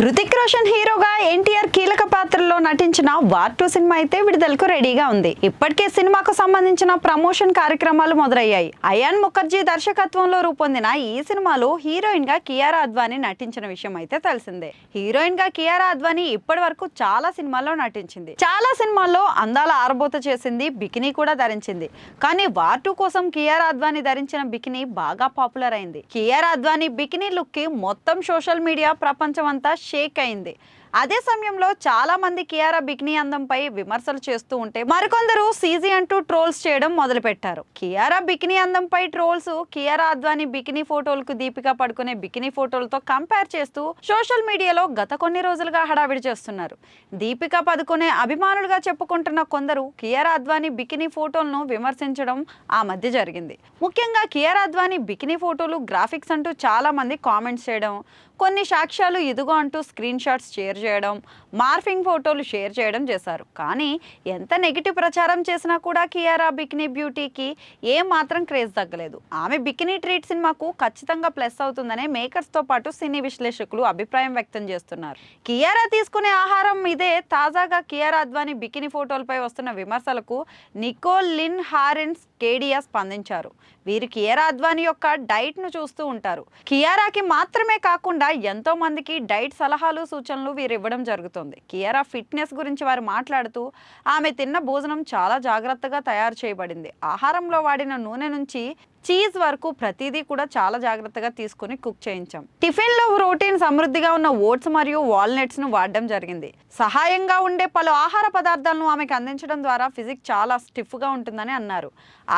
హృతిక్ రోషన్ హీరోగా ఎన్టీఆర్ కీలక పాత్రలో నటించిన వార్ టూ సినిమా అయితే విడుదలకు రెడీగా ఉంది. ఇప్పటికే సినిమాకు సంబంధించిన ప్రమోషన్ కార్యక్రమాలు మొదలయ్యాయి. అయాన్ ముఖర్జీ దర్శకత్వంలో రూపొందిన ఈ సినిమాలో హీరోయిన్గా కియారా అద్వానీ నటించిన విషయం అయితే తెలిసిందే. హీరోయిన్గా కియారా అద్వానీ ఇప్పటి వరకు చాలా సినిమాల్లో నటించింది. చాలా సినిమాల్లో అందాల ఆరబోత చేసింది బికినీ కూడా ధరించింది. కానీ వార్ టూ కోసం కియారా అద్వానీ ధరించిన బికినీ బాగా పాపులర్ అయింది. కియారా అద్వానీ బికినీ లుక్కి మొత్తం సోషల్ మీడియా ప్రపంచం అంతా షేక్ అయింది. అదే సమయంలో చాలా మంది కియారా బికినీ అందంపై విమర్శలు చేస్తూ ఉంటే మరికొందరు సీజీ అంటూ ట్రోల్స్ చేయడం మొదలుపెట్టారు. కియారా బికినీ అందంపై ట్రోల్స్ కియారా అద్వానీ బికినీ ఫోటోలకు దీపిక పడుకునే బికినీ ఫోటోలతో కంపేర్ చేస్తూ సోషల్ మీడియాలో గత కొన్ని రోజులుగా హడావిడి చేస్తున్నారు. దీపిక పదుకునే అభిమానులుగా చెప్పుకుంటున్న కొందరు కియారా అద్వానీ బికినీ ఫోటోలను విమర్శించడం ఆ మధ్య జరిగింది. ముఖ్యంగా Kiara Advani bikini photos graphics అంటూ చాలా మంది కామెంట్స్ చేయడం కొన్ని సాక్ష్యాలు ఇదిగో అంటూ స్క్రీన్ షాట్స్ షేర్ చేయడం మార్ఫింగ్ ఫోటోలు షేర్ చేయడం చేశారు. కానీ ఎంత నెగిటివ్ ప్రచారం చేసినా కూడా కియారా బికినీ బ్యూటీకి ఏ మాత్రం క్రేజ్ తగ్గలేదు. ఆమె బికినీ ట్రీట్ సినిమాకు ఖచ్చితంగా ప్లస్ అవుతుందనే మేకర్స్తో పాటు సినీ విశ్లేషకులు అభిప్రాయం వ్యక్తం చేస్తున్నారు. కియారా తీసుకునే ఆహారం ఇదే. తాజాగా కియారా అద్వానీ బికినీ ఫోటోలపై వస్తున్న విమర్శలకు నికోల్ లిన్ హారెన్స్ కేడియా స్పందించారు. వీరు కియారా అద్వానీ యొక్క డైట్ను చూస్తూ ఉంటారు. కియారాకి మాత్రమే కాకుండా ఎంతో మందికి డైట్ సలహాలు సూచనలు వీరు ఇవ్వడం జరుగుతుంది. కియారా ఫిట్నెస్ గురించి వారు మాట్లాడుతూ ఆమె తిన్న భోజనం చాలా జాగ్రత్తగా తయారు చేయబడింది. ఆహారంలో వాడిన నూనె నుంచి చీజ్ వరకు ప్రతిదీ కూడా చాలా జాగ్రత్తగా తీసుకొని కుక్ చేయించాం. టిఫిన్లో ప్రోటీన్ సమృద్ధిగా ఉన్న ఓట్స్ మరియు వాల్నట్స్ను వాడడం జరిగింది. సహాయంగా ఉండే పలు ఆహార పదార్థాలను ఆమెకు అందించడం ద్వారా ఫిజిక్ చాలా స్టిఫ్గా ఉంటుందని అన్నారు.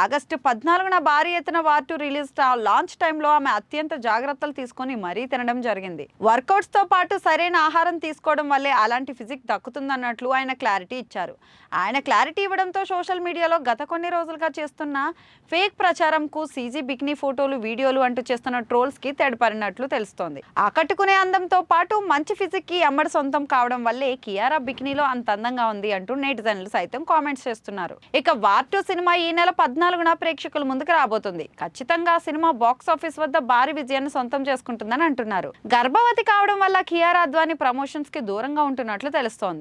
ఆగస్టు పద్నాలుగున భారీ ఎత్తున వార్టు రిలీజ్ లాంచ్ టైంలో ఆమె అత్యంత జాగ్రత్తలు తీసుకొని మరీ తినడం జరిగింది. వర్కౌట్స్తో పాటు సరైన ఆహారం తీసుకోవడం వల్లే అలాంటి ఫిజిక్ దక్కుతుందన్నట్లు ఆయన క్లారిటీ ఇచ్చారు. ఆయన క్లారిటీ ఇవ్వడంతో సోషల్ మీడియాలో గత కొన్ని రోజులుగా చేస్తున్న ఫేక్ ప్రచారంకు సీజీ బిక్నీ ఫోటోలు వీడియోలు అంటూ చేస్తున్న ట్రోల్స్కి తెడపడినట్లు తెలుస్తోంది. ఆకట్టుకునే అందంతో పాటు మంచి ఫిజిక్కి అమ్మడి సొంతం కావడం వల్లే కియారా బిక్నీలో అంత అందంగా ఉంది అంటూ నెటిజన్లు సైతం కామెంట్స్ చేస్తున్నారు. ఇక వార్ టూ సినిమా ఈ నెల పద్నాలుగున ప్రేక్షకుల ముందుకు రాబోతుంది. ఖచ్చితంగా సినిమా బాక్స్ ఆఫీస్ వద్ద భారీ విజయాన్ని సొంతం చేసుకుంటుందని అంటున్నారు. గర్భవతి కావడం వల్ల కియారా అద్వాని ప్రమోషన్స్కి దూరంగా ఉంటున్నట్లు తెలుస్తోంది.